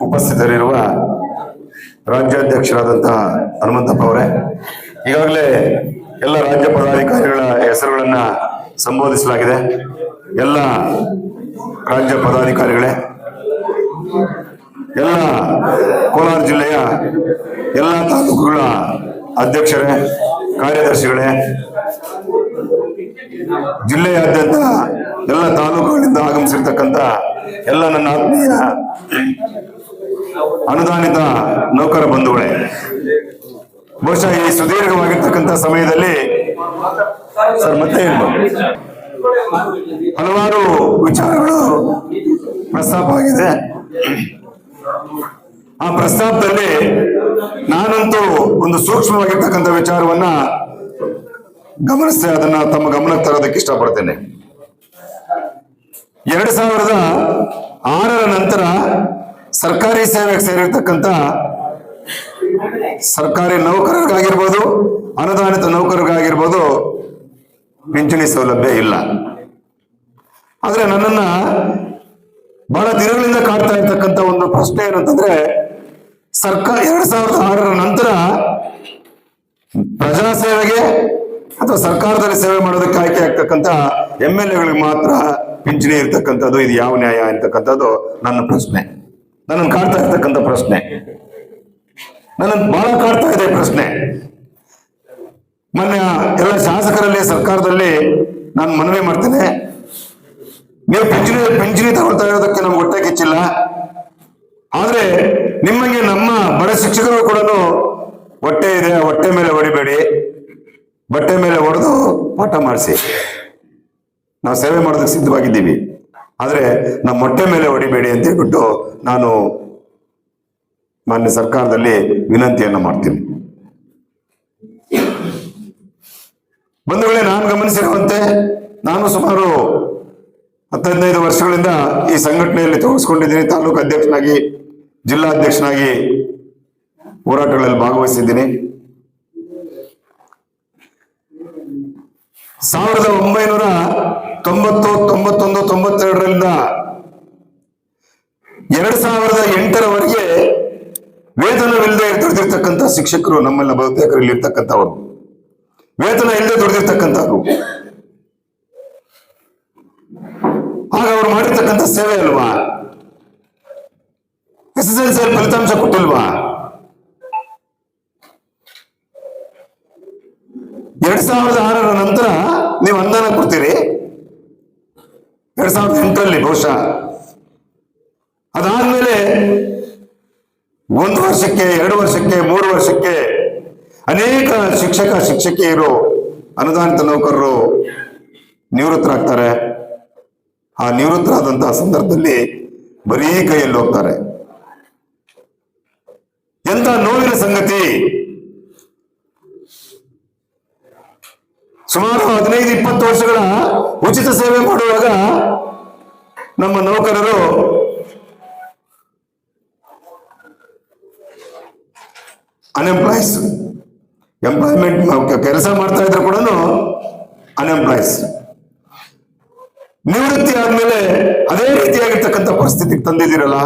ಉಪಸ್ಥಿತರಿರುವ ರಾಜ್ಯಾಧ್ಯಕ್ಷರಾದಂತಹ ಹನುಮಂತಪ್ಪ ಅವರೇ, ಈಗಾಗಲೇ ಎಲ್ಲ ರಾಜ್ಯ ಪದಾಧಿಕಾರಿಗಳ ಹೆಸರುಗಳನ್ನ ಸಂಬೋಧಿಸಲಾಗಿದೆ. ಎಲ್ಲ ರಾಜ್ಯ ಪದಾಧಿಕಾರಿಗಳೇ, ಎಲ್ಲ ಕೋಲಾರ ಜಿಲ್ಲೆಯ ಎಲ್ಲ ತಾಲೂಕುಗಳ ಅಧ್ಯಕ್ಷರೇ, ಕಾರ್ಯದರ್ಶಿಗಳೇ, ಜಿಲ್ಲೆಯಾದ್ಯಂತ ಎಲ್ಲ ತಾಲೂಕುಗಳಿಂದ ಆಗಮಿಸಿರ್ತಕ್ಕಂಥ ಎಲ್ಲ ನನ್ನ ಆತ್ಮೀಯ ಅನುದಾನಿತ ನೌಕರ ಬಂಧುಗಳೇ, ಬಹುಶಃ ಈ ಸುದೀರ್ಘವಾಗಿರ್ತಕ್ಕಂಥ ಸಮಯದಲ್ಲಿ ಸರ್ ಮತ್ತೆ ಹಲವಾರು ವಿಚಾರಗಳು ಪ್ರಸ್ತಾಪ ಆಗಿದೆ. ಆ ಪ್ರಸ್ತಾಪದಲ್ಲಿ ನಾನಂತೂ ಒಂದು ಸೂಕ್ಷ್ಮವಾಗಿರ್ತಕ್ಕಂಥ ವಿಚಾರವನ್ನ ಗಮನಿಸ್ತೇನೆ ಅದನ್ನ ತಮ್ಮ ಗಮನಕ್ಕೆ ತರೋದಕ್ಕೆ ಇಷ್ಟಪಡ್ತೇನೆ. ಎರಡ್ ಸಾವಿರದ ಆರರ ನಂತರ ಸರ್ಕಾರಿ ಸೇವೆಗೆ ಸೇರಿರ್ತಕ್ಕಂಥ ಸರ್ಕಾರಿ ನೌಕರರಿಗಾಗಿರ್ಬೋದು ಅನುದಾನಿತ ನೌಕರರಿಗಾಗಿರ್ಬೋದು ಪಿಂಚಣಿ ಸೌಲಭ್ಯ ಇಲ್ಲ. ಆದ್ರೆ ನನ್ನನ್ನ ಬಹಳ ದಿನಗಳಿಂದ ಕಾಡ್ತಾ ಇರ್ತಕ್ಕಂಥ ಒಂದು ಪ್ರಶ್ನೆ ಏನಂತಂದ್ರೆ ಸರ್ಕಾರ ಎರಡ್ ಸಾವಿರದ ಆರರ ನಂತರ ಪ್ರಜಾ ಸೇವೆಗೆ ಅಥವಾ ಸರ್ಕಾರದಲ್ಲಿ ಸೇವೆ ಮಾಡೋದಕ್ಕೆ ಆಯ್ಕೆ ಆಗ್ತಕ್ಕಂಥ ಎಂ ಎಲ್ ಎಗಳಿಗೆ ಮಾತ್ರ ಪಿಂಚಣಿ ಇರ್ತಕ್ಕಂಥದ್ದು, ಇದು ಯಾವ ನ್ಯಾಯ ಅಂತಕ್ಕಂಥದ್ದು ನನ್ನ ಪ್ರಶ್ನೆ. ನನ್ನನ್ನು ಕಾಡ್ತಾ ಇರ್ತಕ್ಕಂಥ ಪ್ರಶ್ನೆ. ನನ್ನನ್ನು ಬಹಳ ಕಾಡ್ತಾ ಇದೆ ಪ್ರಶ್ನೆ. ಮೊನ್ನೆ ಎಲ್ಲ ಶಾಸಕರಲ್ಲಿ, ಸರ್ಕಾರದಲ್ಲಿ ನಾನು ಮನವಿ ಮಾಡ್ತೇನೆ. ನೀವು ಪಿಂಚಣಿ ಪಿಂಚಣಿ ತಗೊಳ್ತಾ ಇರೋದಕ್ಕೆ ನಮ್ಗೆ ಹೊಟ್ಟೆ ಕಿಚ್ಚಿಲ್ಲ. ಆದ್ರೆ ನಿಮಗೆ ನಮ್ಮ ಬಡ ಶಿಕ್ಷಕರು ಕೂಡ ಹೊಟ್ಟೆ ಇದೆ, ಹೊಟ್ಟೆ ಮೇಲೆ ಹೊಡಿಬೇಡಿ. ಬಟ್ಟೆ ಮೇಲೆ ಹೊಡೆದು ಪಾಠ ಮಾಡಿಸಿ. ನಾವು ಸೇವೆ ಮಾಡೋದಕ್ಕೆ ಸಿದ್ಧವಾಗಿದ್ದೀವಿ. ಆದರೆ ನಮ್ಮ ಮೊಟ್ಟೆ ಮೇಲೆ ಹೊಡಿಬೇಡಿ ಅಂತ ಹೇಳ್ಬಿಟ್ಟು ನಾನು ಮಾನ್ಯ ಸರ್ಕಾರದಲ್ಲಿ ವಿನಂತಿಯನ್ನ ಮಾಡ್ತೀನಿ. ಬಂಧುಗಳೇ ನಾನು ಗಮನಿಸಿರುವಂತೆ ನಾನು ಸುಮಾರು ಹತ್ತದೈದು ವರ್ಷಗಳಿಂದ ಈ ಸಂಘಟನೆಯಲ್ಲಿ ತೋರಿಸ್ಕೊಂಡಿದ್ದೀನಿ ತಾಲೂಕು ಅಧ್ಯಕ್ಷನಾಗಿ ಜಿಲ್ಲಾ ಅಧ್ಯಕ್ಷನಾಗಿ ಹೋರಾಟಗಳಲ್ಲಿ ಭಾಗವಹಿಸಿದ್ದೀನಿ. ಸಾವಿರದ ಒಂಬೈನೂರ ತೊಂಬತ್ತು, ತೊಂಬತ್ತೊಂದು, ತೊಂಬತ್ತೆರಡರಿಂದ ಎರಡ್ ಸಾವಿರದ ಎಂಟರವರೆಗೆ ವೇತನವಿಲ್ಲದೆ ದುಡಿದಿರ್ತಕ್ಕಂಥ ಶಿಕ್ಷಕರು ನಮ್ಮೆಲ್ಲ ಬಹುತೇಕರಲ್ಲಿ ಇರ್ತಕ್ಕಂಥವರು ವೇತನ ಇಲ್ಲದೆ ದುಡಿದಿರ್ತಕ್ಕಂಥವ್ರು. ಆಗ ಅವ್ರು ಮಾಡಿರ್ತಕ್ಕಂಥ ಸೇವೆ ಅಲ್ವಾ? ಎಸ್ ಎಸ್ ಎಲ್ ಸಿ ಫಲಿತಾಂಶ ಕೊಟ್ಟಿಲ್ವಾ? ಎರಡ್ ಸಾವಿರದ ಆರರ ನಂತರ ನೀವು ಅನುದಾನ ಕೊಡ್ತೀರಿ. ಬಹುಶಃ ಅದಾದ್ಮೇಲೆ ಒಂದು ವರ್ಷಕ್ಕೆ, ಎರಡು ವರ್ಷಕ್ಕೆ, ಮೂರು ವರ್ಷಕ್ಕೆ ಅನೇಕ ಶಿಕ್ಷಕ, ಶಿಕ್ಷಕಿಯರು, ಅನುದಾನಿತ ನೌಕರರು ನಿವೃತ್ತರಾಗ್ತಾರೆ. ಆ ನಿವೃತ್ತರಾದಂತಹ ಸಂದರ್ಭದಲ್ಲಿ ಬರೀ ಕೈಯಲ್ಲಿ ಹೋಗ್ತಾರೆ. ಎಂತ ನೋವಿನ ಸಂಗತಿ? ಸುಮಾರು ಹದಿನೈದು, ಇಪ್ಪತ್ತು ವರ್ಷಗಳ ಉಚಿತ ಸೇವೆ ಮಾಡುವಾಗ ನಮ್ಮ ನೌಕರರು ಅನ್ಎಂಪ್ಲಾಯ್ಸ್ ಎಂಪ್ಲಾಯ್ಮೆಂಟ್ ಕೆಲಸ ಮಾಡ್ತಾ ಇದ್ರು ಕೂಡ ಅನ್ಎಂಪ್ಲಾಯ್ಸ್ ನಿವೃತ್ತಿ ಆದ್ಮೇಲೆ ಅದೇ ರೀತಿಯಾಗಿರ್ತಕ್ಕಂಥ ಪರಿಸ್ಥಿತಿಗೆ ತಂದಿದ್ದೀರಲ್ಲ,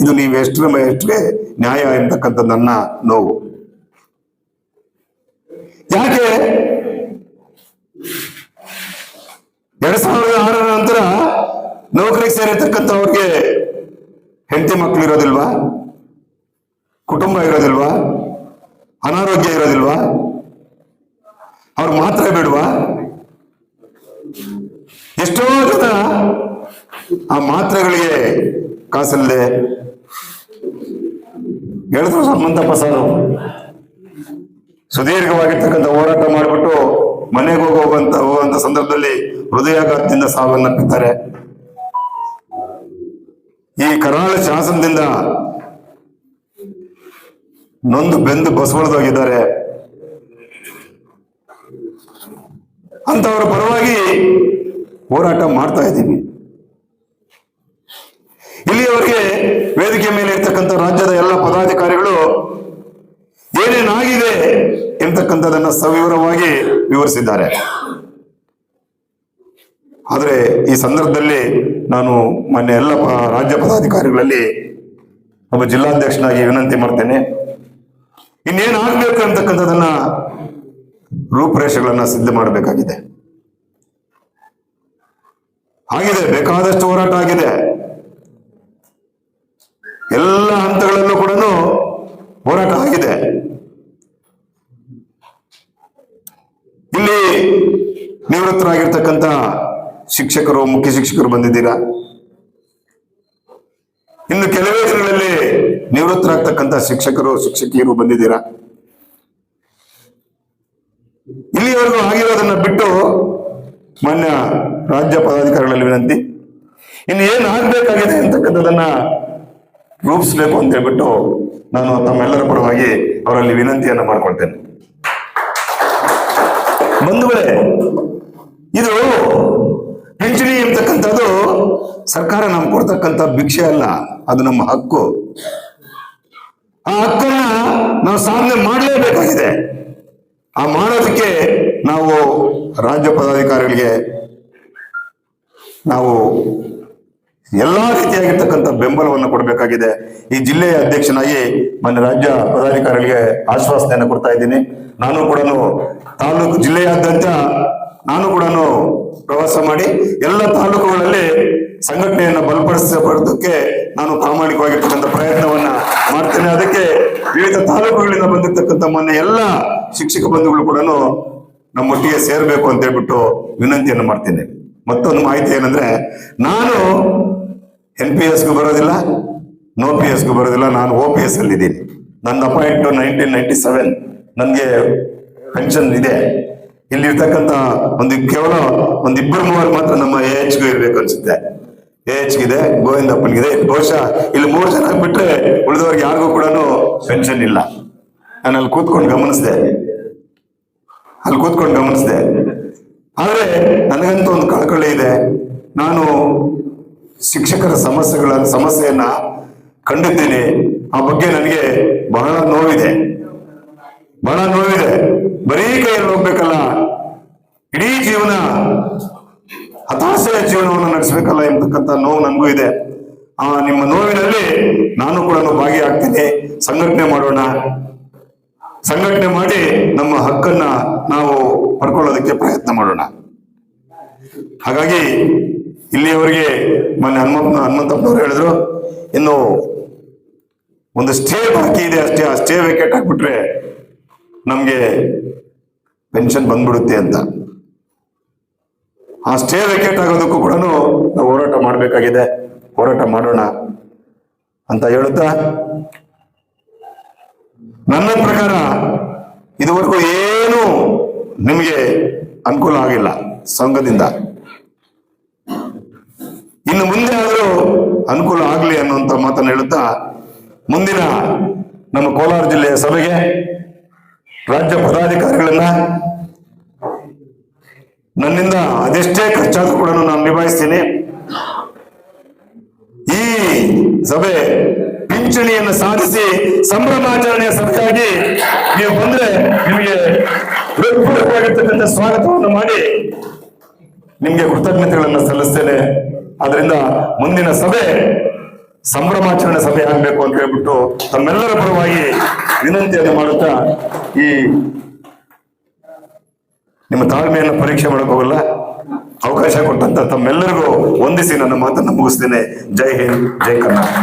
ಇದು ನೀವು ಎಷ್ಟರ ಎಷ್ಟೇ ನ್ಯಾಯ ಎಂತಕ್ಕಂಥ ನನ್ನ ನೋವು. ಯಾಕೆ? ಎರಡ್ ಸಾವಿರದ ಆರರ ನೌಕರಿಗೆ ಸೇರಿರ್ತಕ್ಕಂಥವ್ರಿಗೆ ಹೆಂಡತಿ ಮಕ್ಕಳು ಇರೋದಿಲ್ವಾ? ಕುಟುಂಬ ಇರೋದಿಲ್ವಾ? ಅನಾರೋಗ್ಯ ಇರೋದಿಲ್ವಾ? ಅವ್ರಿಗೆ ಮಾತ್ರ ಬಿಡುವ? ಎಷ್ಟೋ ಜನ ಆ ಮಾತ್ರೆಗಳಿಗೆ ಕಾಸಲ್ಲದೆ ಹೇಳಿದ್ರು ಸಂಬಂಧಪ್ಪ ಸರ್ ಸುದೀರ್ಘವಾಗಿರ್ತಕ್ಕಂಥ ಹೋರಾಟ ಮಾಡಿಬಿಟ್ಟು ಮನೆಗೆ ಹೋಗುವಂತ ಹೋಗುವಂತ ಸಂದರ್ಭದಲ್ಲಿ ಹೃದಯಾಘಾತದಿಂದ ಸಾವನ್ನಪ್ಪಿದ್ದಾರೆ. ಈ ಕರಾಳ ಶಾಸನದಿಂದ ನೊಂದು ಬೆಂದು ಬಸವಳದೋಗಿದ್ದಾರೆ. ಅಂತವರ ಪರವಾಗಿ ಹೋರಾಟ ಮಾಡ್ತಾ ಇದ್ದೀವಿ. ಇಲ್ಲಿಯವರೆಗೆ ವೇದಿಕೆ ಮೇಲೆ ಇರ್ತಕ್ಕಂಥ ರಾಜ್ಯದ ಎಲ್ಲ ಪದಾಧಿಕಾರಿಗಳು ಏನೇನಾಗಿದೆ ಎಂತಕ್ಕಂಥದನ್ನ ಸವಿವರವಾಗಿ ವಿವರಿಸಿದ್ದಾರೆ. ಆದರೆ ಈ ಸಂದರ್ಭದಲ್ಲಿ ನಾನು ಮಾನ್ಯ ಎಲ್ಲ ರಾಜ್ಯ ಪದಾಧಿಕಾರಿಗಳಲ್ಲಿ ಒಬ್ಬ ಜಿಲ್ಲಾಧ್ಯಕ್ಷನಾಗಿ ವಿನಂತಿ ಮಾಡ್ತೇನೆ. ಇನ್ನೇನು ಆಗ್ಬೇಕು ಅಂತಕ್ಕಂಥದನ್ನ ರೂಪರೇಷೆಗಳನ್ನ ಸಿದ್ಧ ಮಾಡಬೇಕಾಗಿದೆ. ಆಗಿದೆ, ಬೇಕಾದಷ್ಟು ಹೋರಾಟ ಆಗಿದೆ. ಎಲ್ಲ ಹಂತಗಳಲ್ಲೂ ಕೂಡ ಹೋರಾಟ ಆಗಿದೆ. ಇಲ್ಲಿ ನಿವೃತ್ತರಾಗಿರ್ತಕ್ಕಂಥ ಶಿಕ್ಷಕರು, ಮುಖ್ಯ ಶಿಕ್ಷಕರು ಬಂದಿದ್ದೀರಾ? ಇನ್ನು ಕೆಲವೇ ದಿನಗಳಲ್ಲಿ ನಿವೃತ್ತರಾಗ್ತಕ್ಕಂಥ ಶಿಕ್ಷಕರು, ಶಿಕ್ಷಕಿಯರು ಬಂದಿದ್ದೀರಾ? ಇಲ್ಲಿವರೆಗೂ ಆಗಿರೋದನ್ನ ಬಿಟ್ಟು ಮಾನ್ಯ ರಾಜ್ಯ ಪದಾಧಿಕಾರಿಗಳಲ್ಲಿ ವಿನಂತಿ, ಇನ್ನು ಏನ್ ಆಗ್ಬೇಕಾಗಿದೆ ಅಂತಕ್ಕಂಥದನ್ನ ರೂಪಿಸ್ಬೇಕು ಅಂತ ಹೇಳ್ಬಿಟ್ಟು ನಾನು ತಮ್ಮೆಲ್ಲರ ಪರವಾಗಿ ಅವರಲ್ಲಿ ವಿನಂತಿಯನ್ನ ಮಾಡ್ಕೊಳ್ತೇನೆ. ಬಂಧುಗಳೇ, ಇದು ಪಿಂಚಣಿ ಎಂಬತಕ್ಕಂಥದ್ದು ಸರ್ಕಾರ ನಮ್ಗೆ ಕೊಡ್ತಕ್ಕಂಥ ಭಿಕ್ಷೆ ಅಲ್ಲ, ಅದು ನಮ್ಮ ಹಕ್ಕು. ಆ ಹಕ್ಕನ್ನ ನಾವು ಸಾಧನೆ ಮಾಡಲೇಬೇಕಾಗಿದೆ. ಆ ಮಾಡೋದಕ್ಕೆ ನಾವು ರಾಜ್ಯ ಪದಾಧಿಕಾರಿಗಳಿಗೆ ನಾವು ಎಲ್ಲಾ ರೀತಿಯಾಗಿರ್ತಕ್ಕಂಥ ಬೆಂಬಲವನ್ನು ಕೊಡಬೇಕಾಗಿದೆ. ಈ ಜಿಲ್ಲೆಯ ಅಧ್ಯಕ್ಷನಾಗಿ ಮೊನ್ನೆ ರಾಜ್ಯ ಪದಾಧಿಕಾರಿಗಳಿಗೆ ಆಶ್ವಾಸನೆಯನ್ನು ಕೊಡ್ತಾ ಇದ್ದೀನಿ. ನಾನು ಕೂಡ ತಾಲೂಕು ಜಿಲ್ಲೆಯಾದ್ಯಂತ ನಾನು ಕೂಡ ಪ್ರವಾಸ ಮಾಡಿ ಎಲ್ಲ ತಾಲೂಕುಗಳಲ್ಲಿ ಸಂಘಟನೆಯನ್ನು ಬಲಪಡಿಸಬಾರದಕ್ಕೆ ನಾನು ಪ್ರಾಮಾಣಿಕವಾಗಿರ್ತಕ್ಕಂಥ ಪ್ರಯತ್ನವನ್ನ ಮಾಡ್ತೇನೆ. ಅದಕ್ಕೆ ವಿವಿಧ ತಾಲೂಕುಗಳಿಂದ ಬಂದಿರ್ತಕ್ಕಂಥ ಮೊನ್ನೆ ಎಲ್ಲ ಶಿಕ್ಷಕ ಬಂಧುಗಳು ಕೂಡ ನಮ್ಮೊಟ್ಟಿಗೆ ಸೇರಬೇಕು ಅಂತ ಹೇಳ್ಬಿಟ್ಟು ವಿನಂತಿಯನ್ನು ಮಾಡ್ತೇನೆ. ಮತ್ತೊಂದು ಮಾಹಿತಿ ಏನಂದ್ರೆ, ನಾನು ಎನ್ ಪಿ ಎಸ್ಗೂ ಬರೋದಿಲ್ಲ, ನೋ ಪಿ ಎಸ್ಗೂ ಬರೋದಿಲ್ಲ, ನಾನು ಓ ಪಿ ಎಸ್ ಅಲ್ಲಿ ಇದ್ದೀನಿ ನನ್ನ ಅಪಾಯಿಂಟ್ ನೈನ್ಟೀನ್ ನೈನ್ಟಿ ಸೆವೆನ್. ನನಗೆ ಪೆನ್ಷನ್ ಇದೆ. ಇಲ್ಲಿ ಇರ್ತಕ್ಕಂಥ ಒಂದು ಕೇವಲ ಒಂದು ಇಬ್ಬರು ಮೂವರು ಮಾತ್ರ ನಮ್ಮ ಎ ಎಚ್ಗೂ ಇರ್ಬೇಕು ಅನ್ಸುತ್ತೆ. ಎ ಎಚ್ ಇದೆ ಗೋವಿಂದಪ್ಪನಿಗಿದೆ. ಬಹುಶಃ ಇಲ್ಲಿ ಮೂರು ಜನ ಬಿಟ್ರೆ ಉಳಿದವ್ರಿಗೆ ಯಾರಿಗೂ ಕೂಡ ಪೆನ್ಷನ್ ಇಲ್ಲ. ನಾನು ಅಲ್ಲಿ ಕೂತ್ಕೊಂಡು ಗಮನಿಸಿದೆ. ಅಲ್ಲಿ ಕೂತ್ಕೊಂಡು ಗಮನಿಸಿದೆ. ಆದ್ರೆ ನನಗಂತೂ ಒಂದು ಕಳಕಳಿ ಇದೆ. ನಾನು ಶಿಕ್ಷಕರ ಸಮಸ್ಯೆಗಳ, ಸಮಸ್ಯೆಯನ್ನ ಕಂಡಿದ್ದೀನಿ. ಆ ಬಗ್ಗೆ ನನಗೆ ಬಹಳ ನೋವಿದೆ. ಬಹಳ ನೋವಿದೆ. ಬರೀ ಕೈಯಲ್ಲಿ ಹೋಗ್ಬೇಕಲ್ಲ ಇಡೀ ಜೀವನ ಹತಾಶೆಯ ಜೀವನವನ್ನು ನಡೆಸಬೇಕಲ್ಲ ಎಂಬತಕ್ಕಂಥ ನೋವು ನನಗೂ ಇದೆ. ಆ, ನಿಮ್ಮ ನೋವಿನಲ್ಲಿ ನಾನು ಕೂಡ ಭಾಗಿಯಾಗ್ತೀನಿ. ಸಂಘಟನೆ ಮಾಡೋಣ. ಸಂಘಟನೆ ಮಾಡಿ ನಮ್ಮ ಹಕ್ಕನ್ನ ನಾವು ಪಡ್ಕೊಳ್ಳೋದಕ್ಕೆ ಪ್ರಯತ್ನ ಮಾಡೋಣ. ಹಾಗಾಗಿ ಇಲ್ಲಿಯವರಿಗೆ ಮೊನ್ನೆ ಹನುಮಂತ, ಹನುಮಂತಪ್ಪನವರು ಹೇಳಿದ್ರು, ಇನ್ನು ಒಂದು ಸ್ಟೇ ಬಾಕಿ ಇದೆ ಅಷ್ಟೇ. ಆ ಸ್ಟೇ ವೇಕೆಟ್ ಹಾಕ್ಬಿಟ್ರೆ ಪೆನ್ಷನ್ ಬಂದ್ಬಿಡುತ್ತೆ ಅಂತ. ಆ ಸ್ಟೇ ವೆಕೇಟ್ ಆಗೋದಕ್ಕೂ ಕೂಡ ನಾವು ಹೋರಾಟ ಮಾಡಬೇಕಾಗಿದೆ. ಹೋರಾಟ ಮಾಡೋಣ ಅಂತ ಹೇಳುತ್ತಾ? ನನ್ನ ಪ್ರಕಾರ ಇದುವರೆಗೂ ಏನು ನಿಮಗೆ ಅನುಕೂಲ ಆಗಿಲ್ಲ ಸಂಘದಿಂದ. ಇನ್ನು ಮುಂದೆ ಆದರೂ ಅನುಕೂಲ ಆಗಲಿ ಅನ್ನುವಂಥ ಮಾತನ್ನು ಹೇಳುತ್ತಾ, ಮುಂದಿನ ನಮ್ಮ ಕೋಲಾರ ಜಿಲ್ಲೆಯ ಸಭೆಗೆ ರಾಜ್ಯ ಪದಾಧಿಕಾರಿಗಳನ್ನ ನನ್ನಿಂದ ಅದೆಷ್ಟೇ ಖರ್ಚಾದ್ರೂ ಕೂಡ ನಾನು ನಿಭಾಯಿಸ್ತೀನಿ. ಈ ಸಭೆ ಪಿಂಚಣಿಯನ್ನು ಸಾಧಿಸಿ ಸಂಭ್ರಮಾಚರಣೆಯ ಸಭೆಯಾಗಿ ನೀವು ಬಂದ್ರೆ ನಿಮಗೆ ಹೃತ್ಪೂರ್ವಕವಾಗಿರ್ತಕ್ಕಂಥ ಸ್ವಾಗತವನ್ನು ಮಾಡಿ ನಿಮಗೆ ಕೃತಜ್ಞತೆಗಳನ್ನು ಸಲ್ಲಿಸ್ತೇನೆ. ಅದರಿಂದ ಮುಂದಿನ ಸಭೆ ಸಂಭ್ರಮಾಚರಣೆ ಸಭೆ ಆಗ್ಬೇಕು ಅಂತ ಹೇಳ್ಬಿಟ್ಟು ತಮ್ಮೆಲ್ಲರ ಪರವಾಗಿ ವಿನಂತಿಯನ್ನು ಮಾಡುತ್ತಾ ಈ ನಿಮ್ಮ ತಾಳ್ಮೆಯನ್ನು ಪರೀಕ್ಷೆ ಮಾಡಕ್ ಹೋಗಲ್ಲ. ಅವಕಾಶ ಕೊಟ್ಟಂತ ತಮ್ಮೆಲ್ಲರಿಗೂ ವಂದಿಸಿ ನನ್ನ ಮಾತನ್ನು ಮುಗಿಸ್ತೇನೆ. ಜೈ ಹಿಂದ್, ಜೈ ಕರ್ನಾಟಕ.